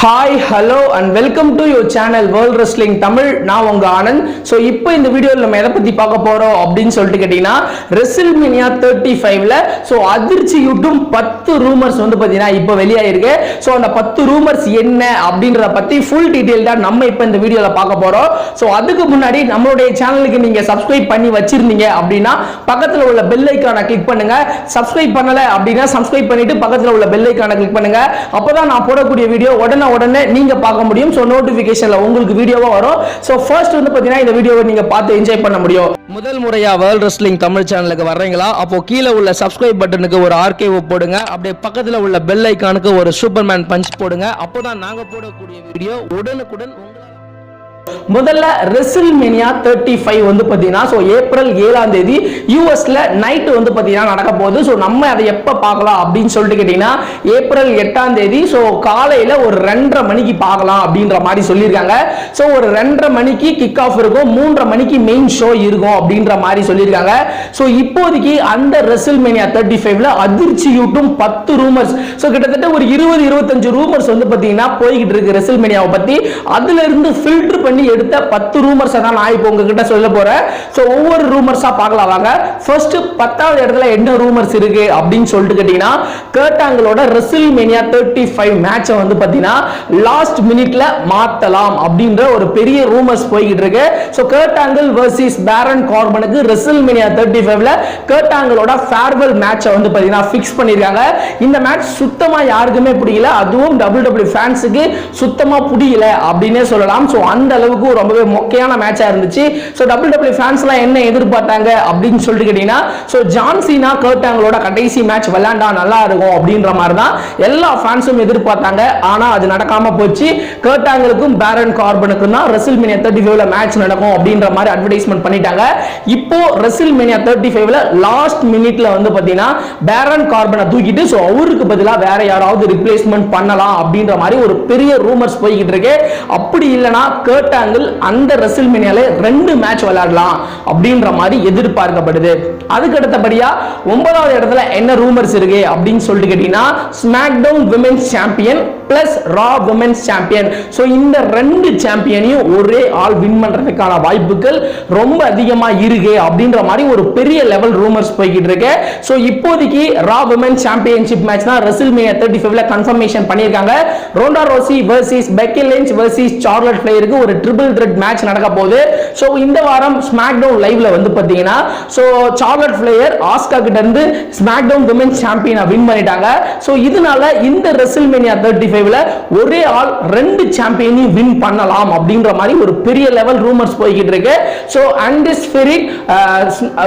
Hi hello and welcome to your channel world wrestling Tamil நான் உங்க Anand. So இப்போ இந்த வீடியோவில் நம்ம எதை பற்றி பார்க்க போகிறோம் அப்படின்னு சொல்லிட்டு கேட்டிங்கன்னா ரெசில் மினியா தேர்ட்டி ஃபைவ்ல ஸோ அதிர்ச்சி யூட்டும் பத்து ரூமர்ஸ் வந்து பார்த்தீங்கன்னா இப்போ வெளியாயிருக்கு. ஸோ அந்த பத்து ரூமர்ஸ் என்ன அப்படின்றத பற்றி ஃபுல் டீட்டெயில் தான் நம்ம இப்போ இந்த வீடியோவில் பார்க்க போகிறோம் ஸோ அதுக்கு முன்னாடி நம்மளுடைய சேனலுக்கு நீங்கள் சப்ஸ்கிரைப் பண்ணி வச்சிருந்தீங்க அப்படின்னா பக்கத்தில் உள்ள பெல் ஐக்கானை கிளிக் பண்ணுங்க. சப்ஸ்கிரைப் பண்ணல அப்படின்னா சப்ஸ்கிரைப் பண்ணிட்டு பக்கத்தில் உள்ள பெல் ஐக்கானை கிளிக் பண்ணுங்க. அப்பதான் நான் போடக்கூடிய வீடியோ உடனே உடனே நீங்க பார்க்க முடியும். ஸோ நோட்டிபிகேஷன்ல உங்களுக்கு வீடியோவா வரும். ஸோ ஃபர்ஸ்ட் வந்து பார்த்தீங்கன்னா இந்த வீடியோவை நீங்க பார்த்து என்ஜாய் பண்ண முடியும். முதல் முறையா வேர்ல்ட் ரெஸ்லிங் தமிழ் சேனலுக்கு வர்றீங்களா? அப்போ கீழே உள்ள சப்ஸ்கிரைப் பட்டனுக்கு ஒரு ஆர்கேவ் போடுங்க. அப்படியே பக்கத்தில் உள்ள பெல் ஐக்கானுக்கு ஒரு சூப்பர்மேன் பஞ்ச் போடுங்க. அப்போதான் நாங்க போடக்கூடிய வீடியோ உடனுக்குடன் முதல்ல ரெசில் மேனியா தேர்ட்டி ஃபைவ் வந்து பார்த்தீங்கன்னா ஸோ ஏப்ரல் ஏழாம் தேதி யூஎஸ்ல நைட்டு வந்து பார்த்தீங்கன்னா நடக்க போகுது. ஸோ நம்ம அதை எப்போ பார்க்கலாம் அப்படின்னு சொல்லிட்டு கேட்டிங்கன்னா ஏப்ரல் எட்டாம் தேதி ஸோ காலையில் ஒரு ரெண்டரை மணிக்கு பார்க்கலாம் அப்படின்ற மாதிரி சொல்லியிருக்காங்க. ஸோ ஒரு ரெண்டரை மணிக்கு கிக் ஆஃப் இருக்கும் மூன்றரை மணிக்கு மெயின் ஷோ இருக்கும் அப்படின்ற மாதிரி சொல்லியிருக்காங்க. ஸோ இப்போதைக்கு அந்த ரெசில் மேனியா தேர்ட்டி ஃபைவ்ல அதிர்ச்சியூட்டும் பத்து ரூமர்ஸ் ஸோ கிட்டத்தட்ட ஒரு இருபது இருபத்தஞ்சு ரூமர்ஸ் வந்து பார்த்தீங்கன்னா போய்கிட்டு இருக்கு ரெசில் மேனியாவை பற்றி அதுலேருந்து ஃபில்டர் பண்ணி பண்ணி எடுத்த பத்து ரூமர்ஸை தான் நான் இப்போ உங்ககிட்ட சொல்ல போறேன். ஸோ ஒவ்வொரு ரூமர்ஸாக பார்க்கலாம் வாங்க. ஃபர்ஸ்ட் பத்தாவது இடத்துல என்ன ரூமர்ஸ் இருக்கு அப்படின்னு சொல்லிட்டு கேட்டீங்கன்னா கேட்டாங்களோட ரெசில் மேனியா தேர்ட்டி ஃபைவ் மேட்சை வந்து பார்த்தீங்கன்னா லாஸ்ட் மினிட்ல மாத்தலாம் அப்படின்ற ஒரு பெரிய ரூமர்ஸ் போய்கிட்டு இருக்கு. ஸோ கேட்டாங்கல் வர்சஸ் பேரன் கார்பனுக்கு ரெசில் மேனியா தேர்ட்டி ஃபைவ்ல கேட்டாங்களோட ஃபேர்வெல் மேட்சை வந்து பார்த்தீங்கன்னா ஃபிக்ஸ் பண்ணியிருக்காங்க இந்த மேட்ச் சுத்தமாக யாருக்குமே பிடிக்கல. அதுவும் டபுள் டபிள்யூ ஃபேன்ஸுக்கு சுத்தமாக பிடிக்கல அப்படின்னே சொல்லலாம். ஸோ அந்த அளவு அளவுக்கு ரொம்பவே மொக்கையான மேட்சா இருந்துச்சு. ஸோ டபுள் டபிள்யூ ஃபேன்ஸ்லாம் என்ன எதிர்பார்த்தாங்க அப்படின்னு சொல்லிட்டு கேட்டீங்கன்னா ஸோ ஜான்சினா கேட்டாங்களோட கடைசி மேட்ச் விளையாண்டா நல்லா இருக்கும் அப்படின்ற மாதிரி தான் எல்லா ஃபேன்ஸும் எதிர்பார்த்தாங்க. ஆனா அது நடக்காம போச்சு. கேட்டாங்களுக்கும் பேரன் கார்பனுக்கும் தான் ரெசில் மினியா தேர்ட்டி ஃபைவ்ல மேட்ச் நடக்கும் அப்படின்ற மாதிரி அட்வர்டைஸ்மெண்ட் பண்ணிட்டாங்க. இப்போ ரெசில் மினியா தேர்ட்டி ஃபைவ்ல லாஸ்ட் மினிட்ல வந்து பாத்தீங்கன்னா பேரன் கார்பனை தூக்கிட்டு ஸோ அவருக்கு பதிலாக வேற யாராவது ரிப்ளேஸ்மெண்ட் பண்ணலாம் அப்படின்ற மாதிரி ஒரு பெரிய ரூமர்ஸ் போய்கிட்டு இருக்கு. அப்படி இல்லைனா இல்லைன்னா கேட்டாங்கிள் அந்த ரெசில்மேனியால ரெண்டு மேட்ச் விளையாடலாம் அப்படின்ற மாதிரி எதிர்பார்க்கப்படுது. அதுக்கு அடுத்தபடியா ஒன்பதாவது இடத்துல என்ன ரூமர்ஸ் இருக்கு அப்படின்னு சொல்லிட்டு கேட்டீங்கன்னா SmackDown women's champion plus Raw women's champion so இந்த ரெண்டு சாம்பியனையும் ஒரே ஆள் வின் பண்றதுக்கான வாய்ப்புகள் ரொம்ப அதிகமா இருக்கு அப்படின்ற மாதிரி ஒரு பெரிய லெவல் ரூமர்ஸ் போய்கிட்டு இருக்கு. ஸோ இப்போதைக்கு ரா விமென்ஸ் சாம்பியன்ஷிப் மேட்ச் தான் ரெசில் மேனியா தேர்ட்டி ஃபைவ்ல கன்ஃபர்மேஷன் பண்ணியிருக்காங்க. Ronda Rousey versus Becky Lynch versus Charlotte பிளேயருக்கு ஒரு ட்ரிபிள் த்ரெட் மேட்ச் நடக்க போகுது. ஸோ இந்த வாரம் ஸ்மாக் டவுன் லைவ்ல வந்து பார்த்தீங்கன்னா ஸோ சார்லட் ஃபிளேயர் ஆஸ்கா கிட்ட இருந்து ஸ்மாக் டவுன் விமென்ஸ் சாம்பியனை வின் பண்ணிட்டாங்க. ஸோ இதனால இந்த ரெசில் மேனியா தேர்ட்டி ஃபைவ்ல ஒரே ஆள் ரெண்டு சாம்பியனையும் வின் பண்ணலாம் அப்படின்ற மாதிரி ஒரு பெரிய லெவல் ரூமர்ஸ் போய்கிட்டு இருக்கு. ஸோ அன்டிஸ்பிரிட்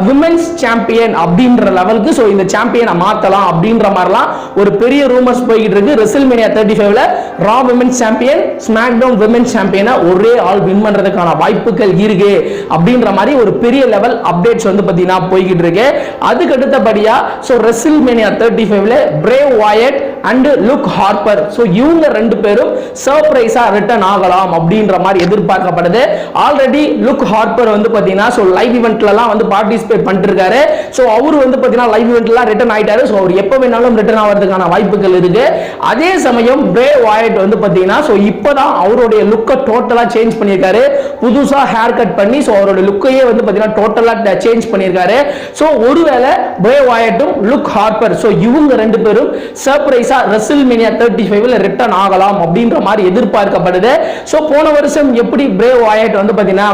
விமென்ஸ் சாம்பியன் அப்படின்ற லெவலுக்கு ஸோ இந்த சாம்பியனை மாத்தலாம் அப்படின்ற மாதிரிலாம் ஒரு பெரிய ரூமர்ஸ் போய்கிட்டு இருக்கு. ரெசில்மேனியா தேர்ட்டி ஃபைவ்ல Raw women's champion SmackDown women's சாம்பியனை ஒரே ஆள் வின் பண்றதுக்கான வாய்ப்புகள் இருக்கு அப்படின்ற மாதிரி ஒரு பெரிய லெவல் அப்டேட்ஸ் வந்து பார்த்தீங்கன்னா போய்கிட்டு இருக்கு. அதுக்கு அடுத்தபடியா ஸோ ரெசில் மேனியா தேர்ட்டி ஃபைவ்ல Bray Wyatt and Luke Harper so இவங்க ரெண்டு பேரும் சர்ப்ரைஸா ரிட்டர்ன் ஆகலாம் அப்படின்ற மாதிரி எதிர்பார்க்கப்படுது. ஆல்ரெடி லுக் ஹார்பர் வந்து பார்த்தீங்கன்னா ஸோ லைவ் இவெண்ட்லலாம் வந்து பார்ட்டிசிபேட் பண்ணிட்டு இருக்காரு ஸோ அவர் வந்து பார்த்தீங்கன்னா லைவ் இவெண்ட்லாம் ரிட்டர்ன் ஆயிட்டாரு. ஸோ அவர் எப்போ வேணாலும் ரிட்டர்ன் ஆகிறதுக்கான வாய்ப்புகள் இருக்கு. அதே சமயம் பிரே வாயட் வந்து பார்த்தீங்கன்னா ஸோ இப்போதான் அவருடைய லுக்கை டோட்டலாக சேஞ்ச் பண்ணியிருக்காரு. புதுசாக ஹேர் கட் பண்ணி ஸோ அவருடைய லுக்கையே வந்து பார்த்தீங்கன்னா டோட்டலாக சேஞ்ச் பண்ணியிருக்காரு. ஸோ ஒருவேளை பே வாயட்டும் லுக் ஹார்பர் ஸோ இவங்க ரெண்டு பேரும் சர்ப்ரைஸா ரெசில் மினியா தேர்ட்டி ஃபைவ்ல ரிட்டர்ன் ஆகலாம் அப்படின்ற மாதிரி எதிர்பார்க்கப்படுது. ஸோ போன வருஷம் எப்படி பிரே வாயட் வந்து பார்த்தீங்கன்னா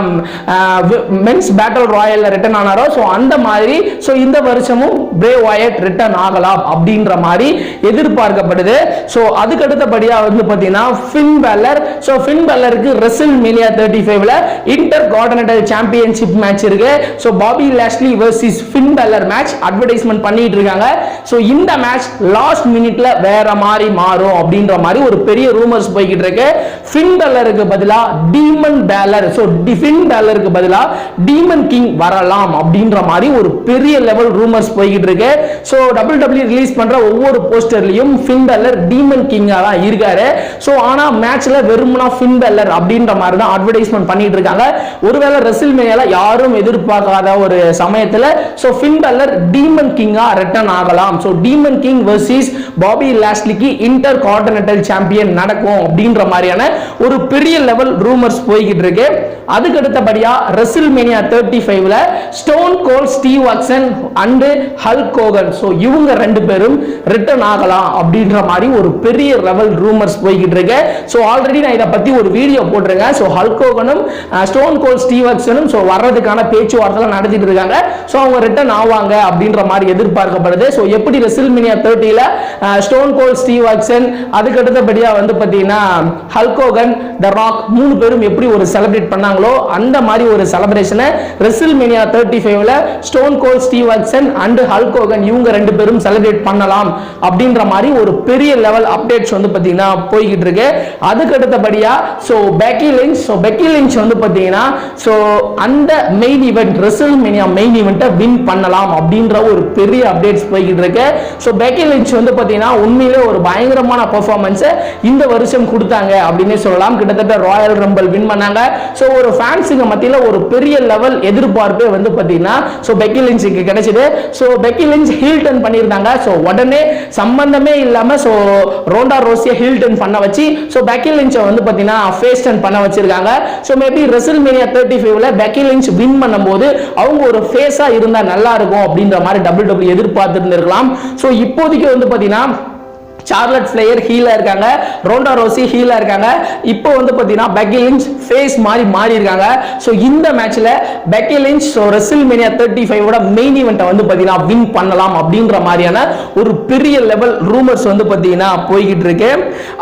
மென்ஸ் பேட்டல் ராயல்ல ரிட்டர்ன் ஆனாரோ ஸோ அந்த மாதிரி ஸோ இந்த வருஷமும் பிரே வாயட் ரிட்டர்ன் ஆகலாம் அப்படின்ற மாதிரி எதிர்பார்க்கப்படுது. ஸோ அதுக்கு அடுத்தபடியாக வந்து பார்த்தீங்கன்னா ஃபின் பேலர் ஸோ ஃபின் பேலருக்கு ரெசில் மினியா தேர்ட்டி ஃபைவ்ல இன்டர் கார்டினேட்டல் சாம்பியன்ஷிப் மேட்ச் இருக்கு. So Bobby Lashley versus Finn Balor match advertisement பண்ணிட்டு இருக்காங்க. ஸோ இந்த மேட்ச் லாஸ்ட் மினிட்ல வேற மாதிரி மாறும் அப்படின்ற மாதிரி ஒரு பெரிய ரூமர்ஸ் போய்கிட்டு இருக்கு. ஃபின் பேலருக்கு பதிலாக டீமன் பேலர் ஸோ டிஃபின் பேலருக்கு பதிலாக டீமன் கிங் வரலாம் அப்படின்ற மாதிரி ஒரு பெரிய லெவல் ரூமர்ஸ் போய்கிட்டு இருக்கு. ஸோ டபுள் டபிள்யூ ரிலீஸ் பண்ற ஒவ்வொரு போஸ்டர்லயும் ஃபின் பேலர் டீமன் கிங்காக தான் இருக்காரு. ஸோ ஆனால் மேட்ச்ல வெறுமனா ஃபின் பேலர் அப்படின்ற மாதிரி மாதிரி தான் அட்வர்டைஸ்மெண்ட் பண்ணிட்டு இருக்காங்க. ஒருவேளை ரெசில் மேல யாரும் எதிர்பார்க்காத ஒரு சமயத்துல ஸோ ஃபின் பல்லர் டீமன் கிங்கா ரிட்டர்ன் ஆகலாம். So Demon King versus Bobby லாஸ்லிக்கு inter continental champion நடக்கும் அப்படின்ற மாதிரியான ஒரு பெரிய லெவல் ரூமர்ஸ் போய்கிட்டு இருக்கு. அதுக்கு அடுத்தபடியா ரெசில் மேனியா தேர்ட்டி ஃபைவ்ல Stone Cold Steve Watson and Hulk Hogan so இவங்க ரெண்டு பேரும் ரிட்டர்ன் ஆகலாம் அப்படின்ற மாதிரி ஒரு பெரிய லெவல் ரூமர்ஸ் போய்கிட்டு இருக்கு. ஸோ ஆல்ரெடி நான் இதை பத்தி ஒரு வீடியோ போட்டிருக்கேன். ஸோ ஹல்க் ஹோகனும் ஸ்டோன் கோல் ஸ்டீவ் ஸோ வர்றதுக்கான பேச்சுவார்த்தை நடத்திட்டு இருக்காங்க. ஸோ அவங்க ரிட்டர்ன் ஆவாங்க அப்படின்ற மாதிரி எதிர்பார்க்கப்படுது. ஸோ எப்படி ரெசில் மினியா தேர்ட்டியில் ஸ்டோன் கோல் ஸ்டீவ் வாட்சன் அதுக்கு அடுத்தபடியா வந்து பார்த்தீங்கன்னா ஹல்கோகன் த ராக் மூணு பேரும் எப்படி ஒரு செலிப்ரேட் பண்ணாங்களோ அந்த மாதிரி ஒரு செலிப்ரேஷனை ரெசில் மினியா தேர்ட்டி ஃபைவ்ல Stone Cold Steve Watson and Hulk Hogan இவங்க ரெண்டு பேரும் செலிப்ரேட் பண்ணலாம் அப்படின்ற மாதிரி ஒரு பெரிய லெவல் அப்டேட்ஸ் வந்து பார்த்தீங்கன்னா போய்கிட்டு இருக்கு. அதுக்கு அடுத்தபடியா ஸோ லைன் லிஞ்ச் ஸோ பெக்கி லிஞ்ச் வந்து பார்த்தீங்கன்னா ஸோ அந்த main event WrestleMania main ஈவெண்ட்டை வின் பண்ணலாம் அப்படின்ற ஒரு பெரிய அப்டேட்ஸ் போய்கிட்டு இருக்கு. ஸோ பெக்கி லிஞ்ச் வந்து பார்த்தீங்கன்னா உண்மையிலே ஒரு பயங்கரமான பர்ஃபார்மன்ஸை இந்த வருஷம் கொடுத்தாங்க அப்படின்னு சொல்லலாம். கிட்டத்தட்ட ராயல் ரம்பல் வின் பண்ணாங்க. ஸோ ஒரு ஃபேன்ஸுங்க மத்தியில் ஒரு பெரிய லெவல் எதிர்பார்ப்பே வந்து பார்த்தீங்கன்னா ஸோ பெக்கி லிஞ்சுக்கு கிடைச்சது. So Becky Lynch heel turn பண்ணியிருந்தாங்க. ஸோ உடனே சம்பந்தமே இல்லாமல் ஸோ ரோண்டா ரோசியை ஹீல் டர்ன் பண்ண வச்சு ஸோ பெக்கி லிஞ்சை வந்து பார்த்தீங்கன்னா ஃபேஸ் டர்ன் பண்ண பண்ணியிருக்காங்க so maybe WrestleMania thirty ஃபைவ்ல பெக்கி லிஞ்ச் வின் பண்ணும்போது அவங்க ஒரு ஃபேஸாக இருந்தால் நல்லா இருக்கும் அப்படின்ற மாதிரி டபுள் டபுள் எதிர்பார்த்துருந்துருக்கலாம். ஸோ இப்போதைக்கு வந்து பார்த்தீங்கன்னா சார்லட் ஃபிளேயர் ஹீலா இருக்காங்க. ரோண்டா ரோசி ஹீலா இருக்காங்க. இப்போ வந்து பார்த்தீங்கன்னா பெக்கி லிஞ்ச் ஃபேஸ் மாறி மாறி இருக்காங்க. ஸோ இந்த மேட்ச்ல Becky Lynch so WrestleMania thirty ஃபைவோட main ஈவெண்ட்டை வந்து பார்த்தீங்கன்னா வின் பண்ணலாம் அப்படின்ற மாதிரியான ஒரு பெரிய லெவல் ரூமர்ஸ் வந்து பார்த்தீங்கன்னா போய்கிட்டு இருக்கு.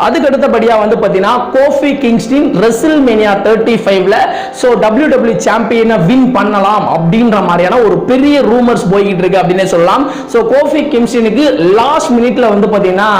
அதுக்கு அடுத்தபடியாக வந்து பார்த்தீங்கன்னா Kofi Kingston WrestleMania thirty ஃபைவ்ல ஸோ டபிள்யூ டபிள்யூ சாம்பியனை வின் பண்ணலாம் அப்படின்ற மாதிரியான ஒரு பெரிய ரூமர்ஸ் போய்கிட்டு இருக்கு அப்படின்னே சொல்லலாம். ஸோ கோஃபி கிங்ஸ்டினுக்கு லாஸ்ட் மினிட்ல வந்து பார்த்தீங்கன்னா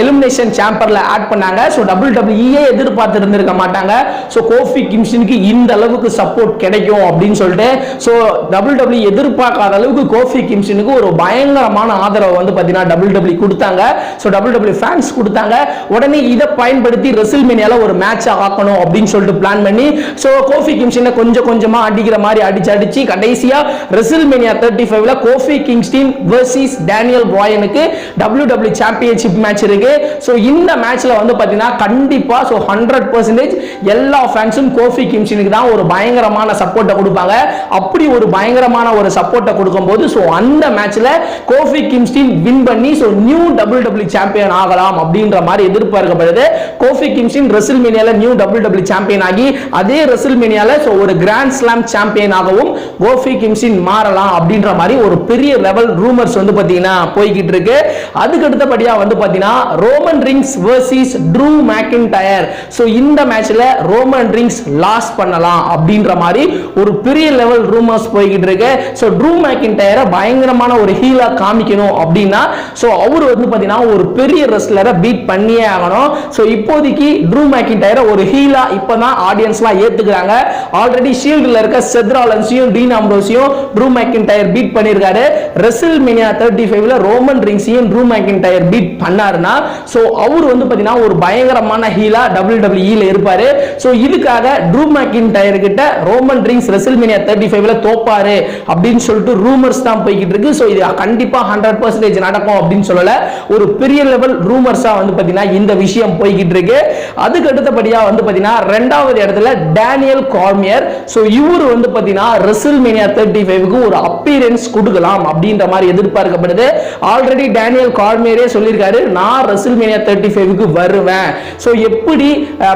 எலிமினேஷன் சாம்பர்ல ஆட் பண்ணாங்க. ஸோ டபுள் டபிள்யூஏ எதிர்பார்த்து இருந்திருக்க மாட்டாங்க. ஸோ கோஃபி கிம்ஷனுக்கு இந்த அளவுக்கு சப்போர்ட் கிடைக்கும் அப்படின்னு சொல்லிட்டு ஸோ டபுள் டபிள்யூ எதிர்பார்க்காத அளவுக்கு கோஃபி கிம்ஷனுக்கு ஒரு பயங்கரமான ஆதரவு வந்து பார்த்தீங்கன்னா டபுள் டபிள்யூ கொடுத்தாங்க. ஸோ டபுள் டபிள்யூ ஃபேன்ஸ் கொடுத்தாங்க. உடனே இதை பயன்படுத்தி ரெசில்மேனியால ஒரு மேட்ச் ஆக்கணும் அப்படின்னு சொல்லிட்டு பிளான் பண்ணி ஸோ கோஃபி கிங்ஸ்டினை கொஞ்சம் கொஞ்சமா அடிக்கிற மாதிரி அடிச்சு அடிச்சு கடைசியாக ரெசில்மேனியா தேர்ட்டி ஃபைவ்ல கோஃபி கிங்ஸ்டின் வர்சிஸ் டேனியல் பாயனுக்கு டபிள்யூ டபிள்யூ சாம்பியன்ஷிப் மேட்ச் இருக்கு. ஸோ இந்த மேட்ச்ல வந்து பார்த்தீங்கன்னா கண்டிப்பா ஸோ ஹண்ட்ரட் பர்சன்டேஜ் எல்லா ஃபேன்ஸும் கோஃபி கிம்சனுக்கு தான் ஒரு பயங்கரமான சப்போர்ட்டை கொடுப்பாங்க. அப்படி ஒரு பயங்கரமான ஒரு சப்போர்ட்டை கொடுக்கும்போது ஸோ அந்த மேட்ச்ல கோஃபி கிம்ஸ்டின் வின் பண்ணி so new double W champion ஆகலாம் அப்படின்ற மாதிரி எதிர்பார்க்கப்படுது கோஃபி கிம்ஸ்டின் ரெசில் மீனியால நியூ டபுள் டபிள்யூ சாம்பியன் ஆகி அதே ரெசில் மீனியால ஸோ ஒரு கிராண்ட் ஸ்லாம் சாம்பியன் ஆகவும் கோஃபி கிம்ஸ்டின் மாறலாம் அப்படின்ற மாதிரி ஒரு பெரிய லெவல் ரூமர்ஸ் வந்து பார்த்தீங்கன்னா போய்கிட்டு இருக்கு. அதுக்கு அடுத்தபடியா வந்து பார்த்தீங்கன்னா Roman Reigns versus Drew McIntyre. So இந்த மேட்ச்ல ரோமன் ரிங்ஸ் லாஸ் பண்ணலாம் அப்படின்ற மாதிரி ஒரு பெரிய லெவல் ரூமர்ஸ் போய்கிட்டு இருக்கு. ஸோ ட்ரூ மேக்கின்டயரை பயங்கரமான ஒரு ஹீலா காமிக்கணும் அப்படின்னா ஸோ அவர் வந்து பார்த்தீங்கன்னா ஒரு பெரிய ரெஸ்லரை பீட் பண்ணியே ஆகணும். ஸோ இப்போதைக்கு ட்ரூ மேக்கின்டயரை ஒரு ஹீலா இப்போதான் ஆடியன்ஸ்லாம் ஏத்துக்கிறாங்க. ஆல்ரெடி ஷீல்டில் இருக்க செத்ராலன்ஸையும் டீன் அம்ரோஸையும் ட்ரூ மேக்கின்டயர் பீட் பண்ணியிருக்காரு ரெசில் மினியா தேர்ட்டி ஃபைவ்ல ரோமன் ரிங்ஸையும் ட்ரூ மேக்கின்டயர் பீட் பண்ணி பண்ணாருன்னா ஸோ அவர் வந்து பார்த்தீங்கன்னா ஒரு பயங்கரமான ஹீலா டபிள்யூ டபிள்யூஇல இருப்பாரு. ஸோ இதுக்காக ட்ரூ மேக்கின்டயர் கிட்ட ரோமன் ரிங்ஸ் ரெசில்மேனியா தேர்ட்டி ஃபைவ்ல தோப்பாரு அப்படின்னு சொல்லிட்டு ரூமர்ஸ் தான் போய்கிட்டு இருக்கு. ஸோ இது கண்டிப்பா ஹண்ட்ரட் பர்சன்டேஜ் நடக்கும் அப்படின்னு சொல்லல. ஒரு பெரிய லெவல் ரூமர்ஸா வந்து பார்த்தீங்கன்னா இந்த விஷயம் போய்கிட்டு இருக்கு. அதுக்கு அடுத்தபடியாக வந்து பார்த்தீங்கன்னா ரெண்டாவது இடத்துல டேனியல் கார்மியர் ஸோ இவர் வந்து பார்த்தீங்கன்னா ரெசில்மேனியா தேர்ட்டி ஃபைவ்க்கு ஒரு அப்பீரன்ஸ் கொடுக்கலாம் அப்படின்ற மாதிரி எதிர்பார்க்கப்படுது. ஆல்ரெடி டேனியல் கார்மியரே சொல்லியிருக்காரு. நான் ரெசில்மேனியா தேர்ட்டி ஃபைவ்க்கு வருவேன். ஸோ எப்படி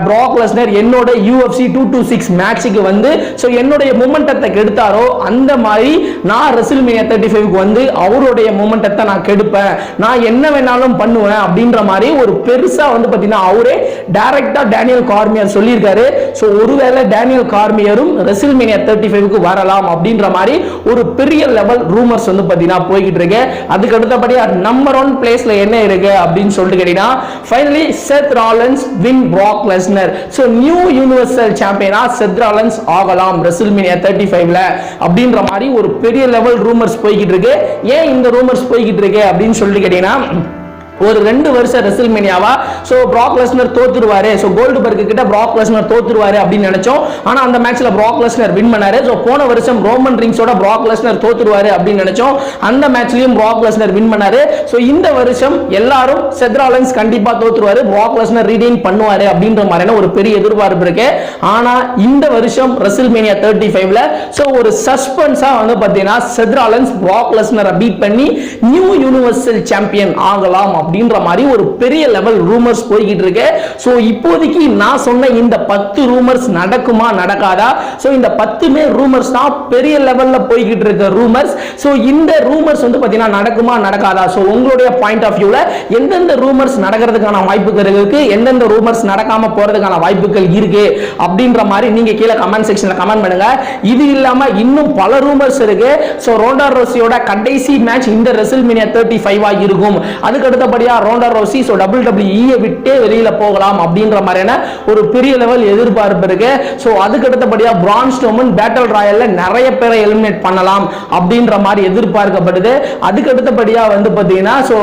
ப்ராக் லெஸ்னர் என்னோட யூஎஃப்சி டூ டூ சிக்ஸ் மேட்சுக்கு வந்து ஸோ என்னுடைய மூமெண்டத்தை கெடுத்தாரோ அந்த மாதிரி நான் ரெசில்மேனியா தேர்ட்டி ஃபைவ்க்கு வந்து அவருடைய மூமெண்டத்தை நான் கெடுப்பேன். நான் என்ன வேணாலும் பண்ணுவேன் அப்படின்ற மாதிரி ஒரு பெருசா வந்து பார்த்தீங்கன்னா அவரே டேரக்டாக டேனியல் கார்மியர் சொல்லியிருக்காரு. ஸோ ஒருவேளை டேனியல் கார்மியரும் ரெசில்மேனியா தேர்ட்டி ஃபைவ்க்கு வரலாம் அப்படின்ற மாதிரி ஒரு பெரிய லெவல் ரூமர்ஸ் வந்து பார்த்தீங்கன்னா போய்கிட்டு இருக்கு. அதுக்கு அடுத்தபடியா நம்பர் ஒன் பிளேஸ்ல என்ன இருக்கு? அப்படின்னு சொல்லிட்டு கேட்டீங்கன்னா finally Seth Rollins win Brock Lesnar so new Universal சாம்பியனா Seth Rollins ஆகலாம் ரெசில்மினியா தேர்ட்டி ஃபைவ்ல அப்படின்ற மாதிரி ஒரு பெரிய லெவல் ரூமர்ஸ் போய்கிட்டு இருக்கு. ஏன் இந்த ரூமர்ஸ் போய்கிட்டு இருக்கு அப்படின்னு சொல்லிட்டு கேட்டீங்கன்னா ஒரு ரெண்டு வருஷம் ரெசில்மேனியாவா ஸோ ப்ராக் லெஸ்னர் தோத்துருவாரு. ஸோ கோல்டு பர்க்கு கிட்ட ப்ராக் லெஸ்னர் தோத்துருவாரு அப்படின்னு நினைச்சோம். ஆனால் அந்த மேட்ச்ல ப்ராக் லெஸ்னர் வின் பண்ணாரு. ஸோ போன வருஷம் ரோமன் ரிங்ஸோட ப்ராக் லெஸ்னர் தோத்துருவாரு அப்படின்னு நினைச்சோம். அந்த மேட்ச்லயும் ப்ராக் லெஸ்னர் வின் பண்ணாரு. ஸோ இந்த வருஷம் எல்லாரும் செத்ராலன்ஸ் கண்டிப்பா தோத்துருவாரு. ப்ராக் லெஸ்னர் ரீடைன் பண்ணுவாரு அப்படின்ற மாதிரியான ஒரு பெரிய எதிர்பார்ப்பு இருக்கு. ஆனா இந்த வருஷம் ரெசில்மேனியா தேர்ட்டி ஃபைவ்ல ஸோ ஒரு சஸ்பென்ஸா வந்து பார்த்தீங்கன்னா செத்ராலன்ஸ் ப்ராக் லெஸ்னரை பீட் பண்ணி நியூ யூனிவர்சல் சாம்பியன் ஆகலாம் அப்படின்ற மாதிரி ஒரு பெரிய லெவல் ரூமர்ஸ் போய்கிட்டு இருக்கு. ஸோ இப்போதைக்கு நான் சொன்ன இந்த பத்து ரூமர்ஸ் நடக்குமா நடக்காதா? ஸோ இந்த பத்துமே ரூமர்ஸ் தான் பெரிய லெவல்ல போய்கிட்டு இருக்க ரூமர்ஸ் ஸோ இந்த ரூமர்ஸ் வந்து பார்த்தீங்கன்னா நடக்குமா நடக்காதா? ஸோ உங்களுடைய பாயிண்ட் ஆஃப் வியூவில் எந்தெந்த ரூமர்ஸ் நடக்கிறதுக்கான வாய்ப்புகள் இருக்கு? எந்தெந்த ரூமர்ஸ் நடக்காம போறதுக்கான வாய்ப்புகள் இருக்கு? அப்படின்ற மாதிரி நீங்க கீழே கமெண்ட் செக்ஷன்ல கமெண்ட் பண்ணுங்க. இது இல்லாம இன்னும் பல ரூமர்ஸ் இருக்கு. ஸோ ரோண்டா ரோசியோட கடைசி மேட்ச் இந்த ரெசில்மினியா தேர்ட்டி ஃபைவா இருக்கும். அதுக்கு அடுத்த அடுத்தபடியா ரோண்டா ரோசி ஸோ டபுள் டபிள்யூஇயை விட்டே வெளியில் போகலாம் அப்படின்ற மாதிரியான ஒரு பெரிய லெவல் எதிர்பார்ப்பு இருக்கு. ஸோ அதுக்கு அடுத்தபடியா பிரான் ஸ்டோமன் பேட்டல் ராயல்ல நிறைய பேரை எலிமினேட் பண்ணலாம் அப்படின்ற மாதிரி எதிர்பார்க்கப்படுது. அதுக்கு அடுத்தபடியாக வந்து பார்த்தீங்கன்னா ஸோ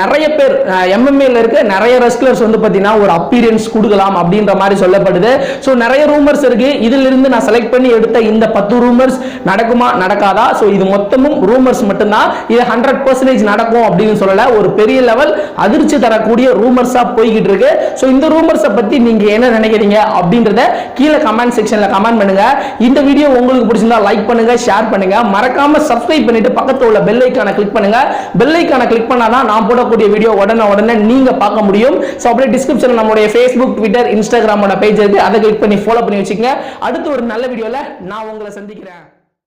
நிறைய பேர் எம்எம்ஏல இருக்க நிறைய ரெஸ்லர்ஸ் வந்து பார்த்தீங்கன்னா ஒரு அப்பீரியன்ஸ் கொடுக்கலாம் அப்படின்ற மாதிரி சொல்லப்படுது. ஸோ நிறைய ரூமர்ஸ் இருக்கு. இதுல இருந்து நான் செலக்ட் பண்ணி எடுத்த இந்த பத்து ரூமர்ஸ் நடக்குமா நடக்காதா? ஸோ இது மொத்தமும் ரூமர்ஸ் மட்டும்தான். இது ஹண்ட்ரட் பர்சன்டேஜ் நடக்கும் அப்படின்னு சொல்லல. ஒரு பெரிய லெவல் அதிர்ச்சி தரக்கூடிய ரூமர்ஸாக போய்கிட்டு இருக்கு ஸோ இந்த ரூமர்ஸை பத்தி நீங்க என்ன நினைக்கிறீங்க அப்படின்றத கீழே கமெண்ட் செக்ஷன்ல கமெண்ட் பண்ணுங்க. இந்த வீடியோ உங்களுக்கு பிடிச்சிருந்தா லைக் பண்ணுங்க ஷேர் பண்ணுங்க. மறக்காம சப்ஸ்கிரைப் பண்ணிட்டு பக்கத்தில் உள்ள பெல் ஐக்கான கிளிக் பண்ணுங்க. பெல் ஐக்கான கிளிக் பண்ணாதான் நான் போடக்கூடிய வீடியோ உடனே உடனே நீங்க பார்க்க முடியும். ஸோ அப்படியே டிஸ்கிரிப்ஷனில் நம்மளுடைய ஃபேஸ்புக் ட்விட்டர் இன்ஸ்டாகிராமோட பேஜ் இருக்கு. அதை கிளிக் பண்ணி ஃபாலோ பண்ணி வச்சுக்கோங்க. அடுத்து ஒரு நல்ல வீடியோவில் நான் உங்களை சந்திக்கிறேன்.